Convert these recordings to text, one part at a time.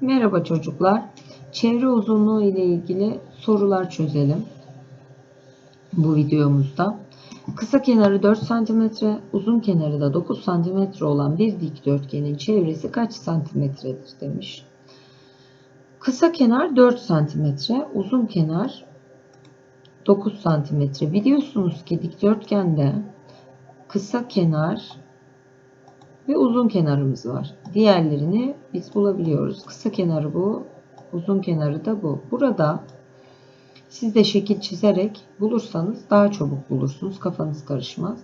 Merhaba çocuklar. Çevre uzunluğu ile ilgili sorular çözelim. Bu videomuzda. Kısa kenarı 4 cm, uzun kenarı da 9 cm olan bir dikdörtgenin çevresi kaç santimetredir demiş. Kısa kenar 4 cm, uzun kenar 9 cm. Biliyorsunuz ki dikdörtgende kısa kenar ve uzun kenarımız var. Diğerlerini biz bulabiliyoruz. Kısa kenarı bu, uzun kenarı da bu. Burada siz de şekil çizerek bulursanız daha çabuk bulursunuz. Kafanız karışmaz.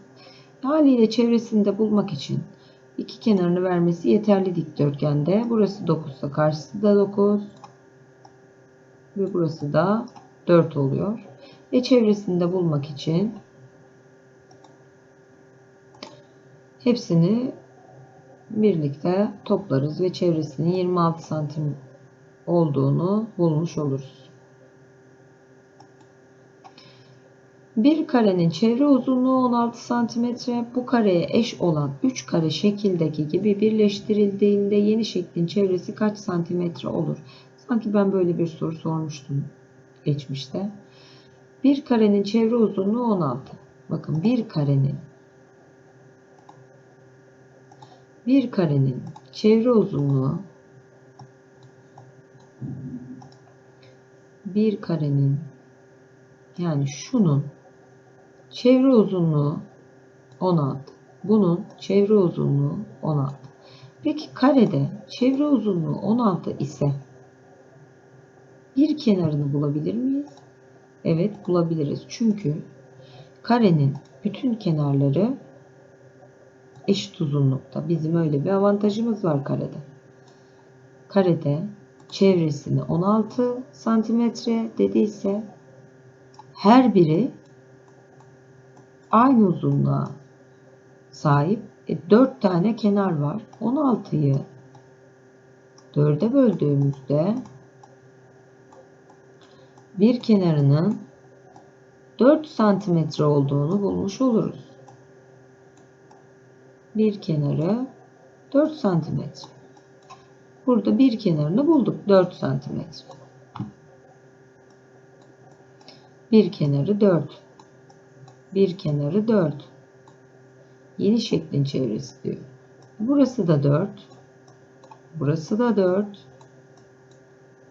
Haliyle çevresinde bulmak için iki kenarını vermesi yeterli dikdörtgende. Burası 9 ise karşısı da 9 ve burası da 4 oluyor. Ve çevresinde bulmak için hepsini birlikte toplarız ve çevresinin 26 santim olduğunu bulmuş oluruz. Bir karenin çevre uzunluğu 16 santimetre. Bu kareye eş olan 3 kare şekildeki gibi birleştirildiğinde yeni şeklin çevresi kaç santimetre olur? Sanki ben böyle bir soru sormuştum geçmişte. Bir karenin çevre uzunluğu 16. Bakın bir karenin bir karenin çevre uzunluğu bir karenin yani şunun çevre uzunluğu 16. Bunun çevre uzunluğu 16. Peki karede çevre uzunluğu 16 ise bir kenarını bulabilir miyiz? Evet bulabiliriz. Çünkü karenin bütün kenarları eşit uzunlukta. Bizim öyle bir avantajımız var karede. Karede çevresini 16 santimetre dediyse her biri aynı uzunluğa sahip. E, 4 tane kenar var. 16'yı 4'e böldüğümüzde bir kenarının 4 santimetre olduğunu bulmuş oluruz bir kenarı 4 santimetre. Burada bir kenarını bulduk 4 santimetre. Bir kenarı 4. Bir kenarı 4. Yeni şeklin çevresi diyor. Burası da 4. Burası da 4.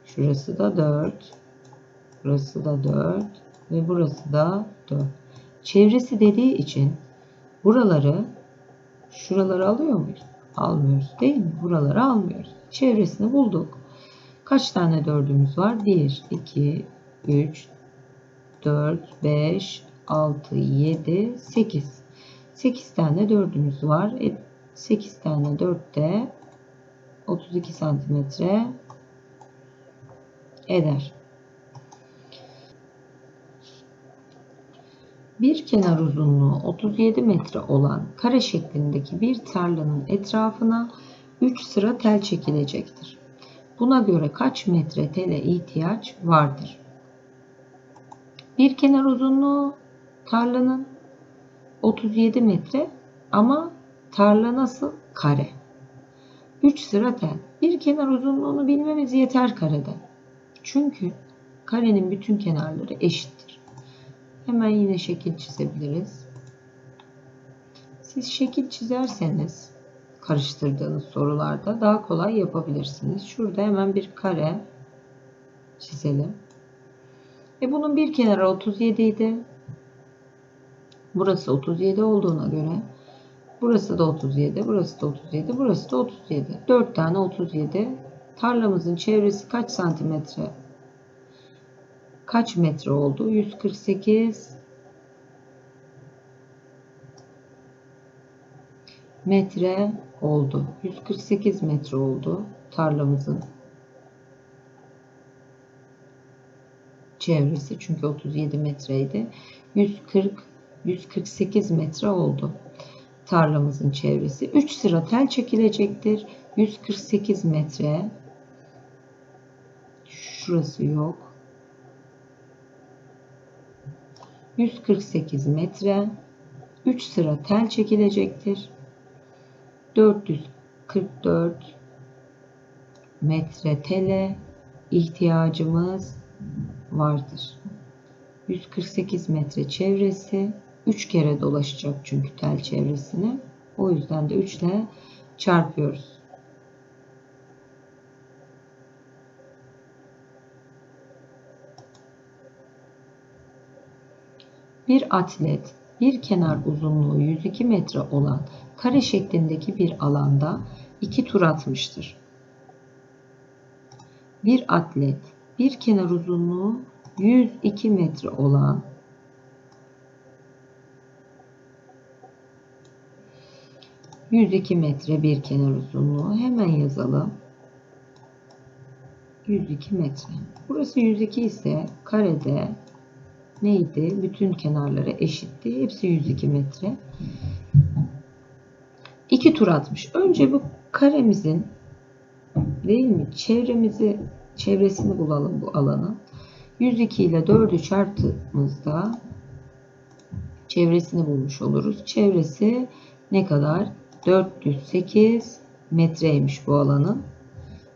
Şurası da 4. Burası da 4 ve burası da 4. Çevresi dediği için buraları Şuraları alıyor muyuz? Almıyoruz değil mi? Buraları almıyoruz. Çevresini bulduk. Kaç tane dördümüz var? 1, 2, 3, 4, 5, 6, 7, 8. 8 tane dördümüz var. 8 e, tane 4 de 32 santimetre eder. Bir kenar uzunluğu 37 metre olan kare şeklindeki bir tarlanın etrafına 3 sıra tel çekilecektir. Buna göre kaç metre tele ihtiyaç vardır? Bir kenar uzunluğu tarlanın 37 metre ama tarla nasıl? Kare. 3 sıra tel. Bir kenar uzunluğunu bilmemiz yeter karede. Çünkü karenin bütün kenarları eşittir. Hemen yine şekil çizebiliriz. Siz şekil çizerseniz karıştırdığınız sorularda daha kolay yapabilirsiniz. Şurada hemen bir kare çizelim. E bunun bir kenarı 37 idi. Burası 37 olduğuna göre burası da 37, burası da 37, burası da 37. 4 tane 37. Tarlamızın çevresi kaç santimetre kaç metre oldu? 148 metre oldu. 148 metre oldu tarlamızın çevresi çünkü 37 metreydi. 140 148 metre oldu tarlamızın çevresi. 3 sıra tel çekilecektir. 148 metre şurası yok. 148 metre 3 sıra tel çekilecektir. 444 metre tele ihtiyacımız vardır. 148 metre çevresi 3 kere dolaşacak çünkü tel çevresini. O yüzden de 3 ile çarpıyoruz. Bir atlet bir kenar uzunluğu 102 metre olan kare şeklindeki bir alanda iki tur atmıştır. Bir atlet bir kenar uzunluğu 102 metre olan ...102 metre bir kenar uzunluğu. Hemen yazalım. 102 metre. Burası 102 ise karede neydi? Bütün kenarları eşitti. Hepsi 102 metre. İki tur atmış. Önce bu karemizin değil mi? Çevremizi çevresini bulalım bu alanın. 102 ile 4'ü çarptığımızda çevresini bulmuş oluruz. Çevresi ne kadar? 408 metreymiş bu alanın.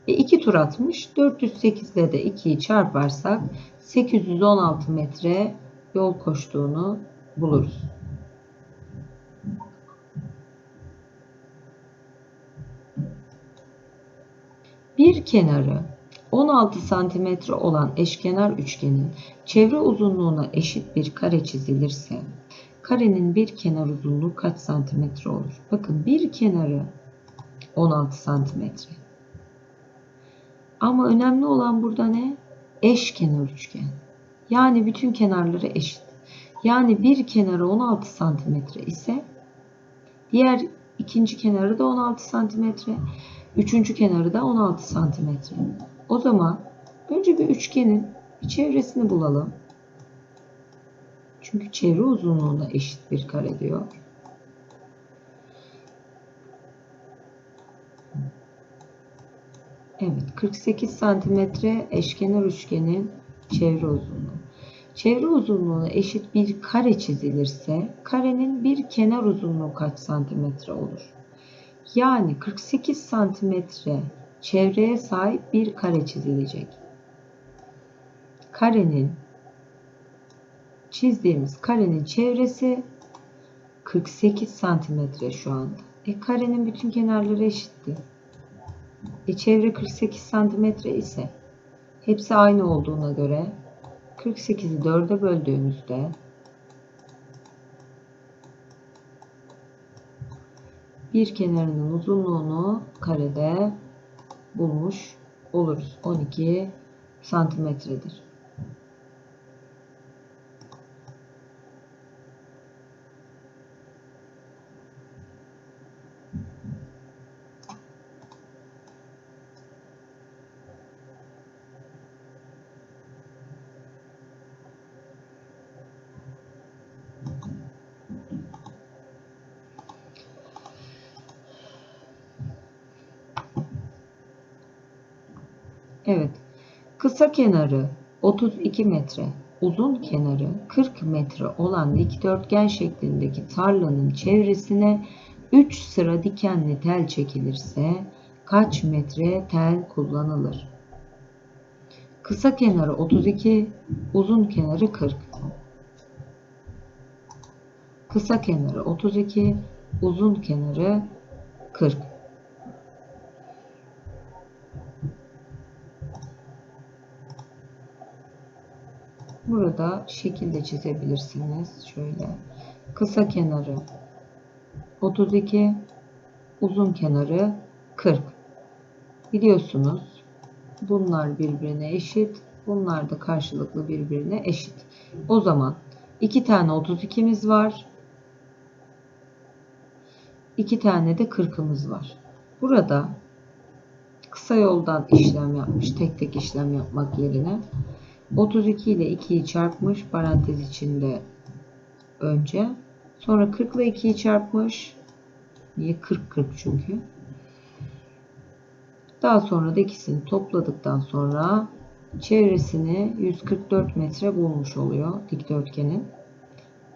E 2 tur atmış. 408 ile de 2'yi çarparsak 816 metre yol koştuğunu buluruz. Bir kenarı 16 santimetre olan eşkenar üçgenin çevre uzunluğuna eşit bir kare çizilirse karenin bir kenar uzunluğu kaç santimetre olur? Bakın bir kenarı 16 santimetre. Ama önemli olan burada ne? Eşkenar üçgen. Yani bütün kenarları eşit. Yani bir kenarı 16 santimetre ise diğer ikinci kenarı da 16 santimetre. Üçüncü kenarı da 16 santimetre. O zaman önce bir üçgenin çevresini bulalım. Çünkü çevre uzunluğunda eşit bir kare diyor. Evet 48 santimetre eşkenar üçgenin çevre uzunluğu. Çevre uzunluğuna eşit bir kare çizilirse karenin bir kenar uzunluğu kaç santimetre olur? Yani 48 santimetre çevreye sahip bir kare çizilecek. Karenin çizdiğimiz karenin çevresi 48 santimetre şu anda. E karenin bütün kenarları eşitti. E çevre 48 santimetre ise hepsi aynı olduğuna göre 48'i 4'e böldüğümüzde bir kenarının uzunluğunu karede bulmuş oluruz. 12 santimetredir. Evet. Kısa kenarı 32 metre, uzun kenarı 40 metre olan dikdörtgen şeklindeki tarlanın çevresine 3 sıra dikenli tel çekilirse kaç metre tel kullanılır? Kısa kenarı 32, uzun kenarı 40. Kısa kenarı 32, uzun kenarı 40. Burada şekilde çizebilirsiniz. Şöyle. Kısa kenarı 32, uzun kenarı 40. Biliyorsunuz bunlar birbirine eşit. Bunlar da karşılıklı birbirine eşit. O zaman iki tane 32'miz var. iki tane de 40'ımız var. Burada kısa yoldan işlem yapmış. Tek tek işlem yapmak yerine 32 ile 2'yi çarpmış parantez içinde önce. Sonra 40 ile 2'yi çarpmış. Niye 40 40 çünkü. Daha sonra da ikisini topladıktan sonra çevresini 144 metre bulmuş oluyor dikdörtgenin.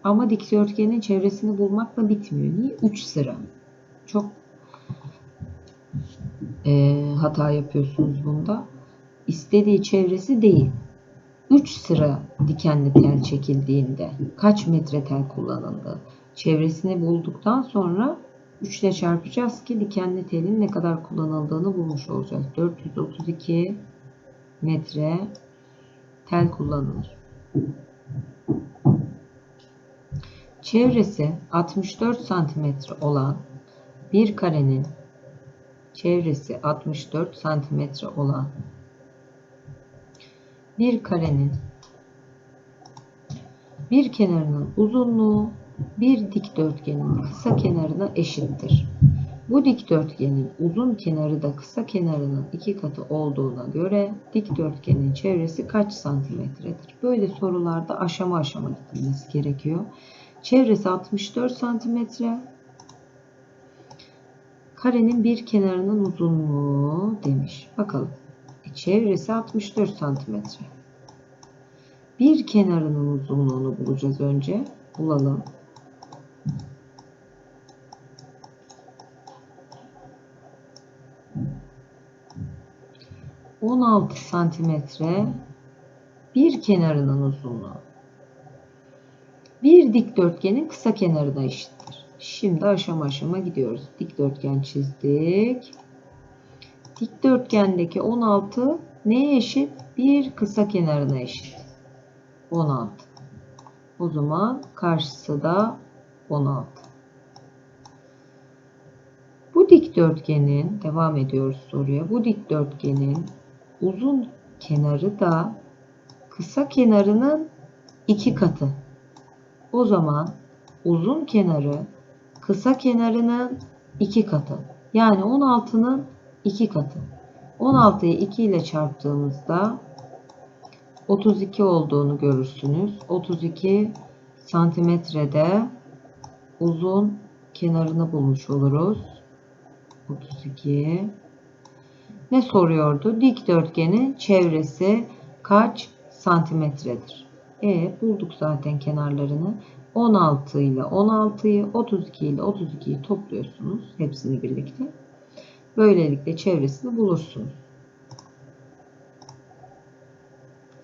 Ama dikdörtgenin çevresini bulmakla bitmiyor. Niye? 3 sıra. Çok e, hata yapıyorsunuz bunda? İstediği çevresi değil. 3 sıra dikenli tel çekildiğinde kaç metre tel kullanıldı? Çevresini bulduktan sonra 3 ile çarpacağız ki dikenli telin ne kadar kullanıldığını bulmuş olacağız. 432 metre tel kullanılır. Çevresi 64 santimetre olan bir karenin çevresi 64 santimetre olan bir karenin bir kenarının uzunluğu bir dikdörtgenin kısa kenarına eşittir. Bu dikdörtgenin uzun kenarı da kısa kenarının iki katı olduğuna göre dikdörtgenin çevresi kaç santimetredir? Böyle sorularda aşama aşama gidilmesi gerekiyor. Çevresi 64 santimetre. Karenin bir kenarının uzunluğu demiş. Bakalım. Çevresi 64 santimetre. Bir kenarının uzunluğunu bulacağız önce. Bulalım. On altı santimetre bir kenarının uzunluğu. Bir dikdörtgenin kısa kenarı da eşittir. Şimdi aşama aşama gidiyoruz. Dikdörtgen çizdik. Dikdörtgendeki 16 neye eşit? Bir kısa kenarına eşit. 16. O zaman karşısı da 16. Bu dikdörtgenin devam ediyoruz soruya. Bu dikdörtgenin uzun kenarı da kısa kenarının iki katı. O zaman uzun kenarı kısa kenarının iki katı. Yani 16'nın iki katı. 16'yı 2 ile çarptığımızda 32 olduğunu görürsünüz. 32 santimetrede uzun kenarını bulmuş oluruz. 32 ne soruyordu? Dikdörtgenin çevresi kaç santimetredir? E bulduk zaten kenarlarını. 16 ile 16'yı 32 ile 32'yi topluyorsunuz hepsini birlikte. Böylelikle çevresini bulursunuz.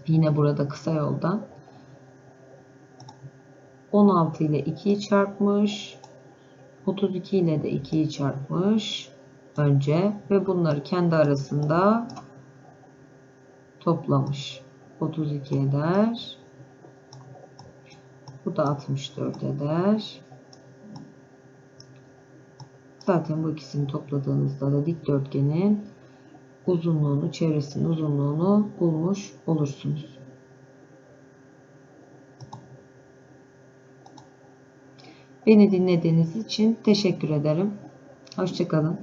Yine burada kısa yoldan 16 ile 2'yi çarpmış. 32 ile de 2'yi çarpmış önce ve bunları kendi arasında toplamış. 32 eder. Bu da 64 eder. Zaten bu ikisini topladığınızda da dikdörtgenin uzunluğunu, çevresinin uzunluğunu bulmuş olursunuz. Beni dinlediğiniz için teşekkür ederim. Hoşçakalın.